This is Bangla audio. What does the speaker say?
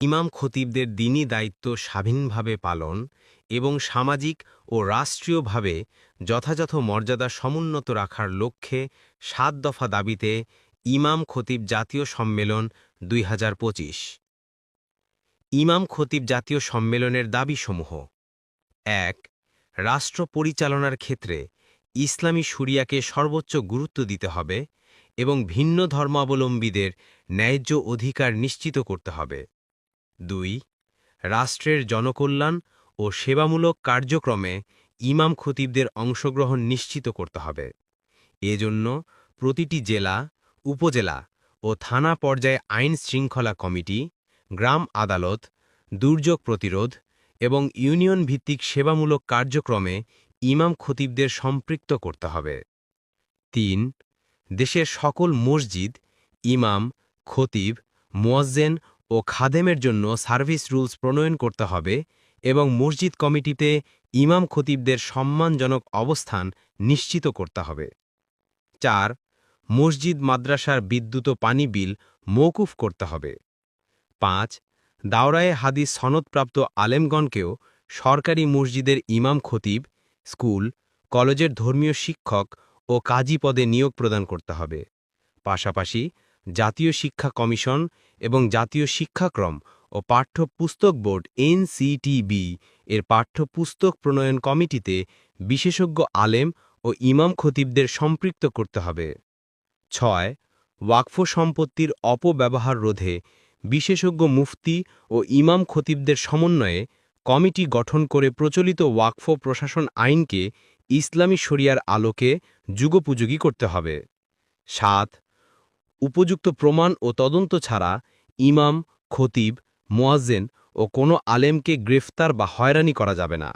ইমাম খতিবদের দিনই দায়িত্ব স্বাধীনভাবে পালন এবং সামাজিক ও রাষ্ট্রীয়ভাবে যথাযথ মর্যাদা সমুন্নত রাখার লক্ষ্যে সাত দফা দাবিতে ইমাম খতিব জাতীয় সম্মেলন দুই হাজার পঁচিশ। ইমাম খতিব জাতীয় সম্মেলনের দাবিসমূহ। এক, রাষ্ট্র পরিচালনার ক্ষেত্রে ইসলামী সুরিয়াকে সর্বোচ্চ গুরুত্ব দিতে হবে এবং ভিন্ন ধর্মাবলম্বীদের ন্যায্য অধিকার নিশ্চিত করতে হবে। দুই, রাষ্ট্রের জনকল্যাণ ও সেবামূলক কার্যক্রমে ইমাম খতিবদের অংশগ্রহণ নিশ্চিত করতে হবে। এজন্য প্রতিটি জেলা, উপজেলা ও থানা পর্যায়ে আইন শৃঙ্খলা কমিটি, গ্রাম আদালত, দুর্যোগ প্রতিরোধ এবং ইউনিয়ন ভিত্তিক সেবামূলক কার্যক্রমে ইমাম খতিবদের সম্পৃক্ত করতে হবে। তিন, দেশের সকল মসজিদ, ইমাম, খতিব, মুয়াজ্জেন ও খাদেমের জন্য সার্ভিস রুলস প্রণয়ন করতে হবে এবং মসজিদ কমিটিতে ইমাম খতিবদের সম্মানজনক অবস্থান নিশ্চিত করতে হবে। চার, মসজিদ, মাদ্রাসার বিদ্যুৎ পানি বিল মৌকুফ করতে হবে। পাঁচ, দাওরায়ে হাদিস সনদপ্রাপ্ত আলেমগণকেও সরকারি মসজিদের ইমাম খতিব, স্কুল, কলেজের ধর্মীয় শিক্ষক ও কাজী পদে নিয়োগ প্রদান করতে হবে। পাশাপাশি জাতীয় শিক্ষা কমিশন এবং জাতীয় শিক্ষাক্রম ও পাঠ্যপুস্তক বোর্ড এনসিটিবি এর পাঠ্যপুস্তক প্রণয়ন কমিটিতে বিশেষজ্ঞ আলেম ও ইমাম খতিবদের সম্পৃক্ত করতে হবে। ছয়, ওয়াকফ সম্পত্তির অপব্যবহার রোধে বিশেষজ্ঞ মুফতি ও ইমাম খতিবদের সমন্বয়ে কমিটি গঠন করে প্রচলিত ওয়াকফ প্রশাসন আইনকে ইসলামী শরিয়ার আলোকে যুগোপযোগী করতে হবে। সাত উপযুক্ত প্রমাণ ও তদন্ত ছাড়া ইমাম, খতিব, মোয়াজ্জেন ও কোনো আলেমকে গ্রেফতার বা হয়রানি করা যাবে না।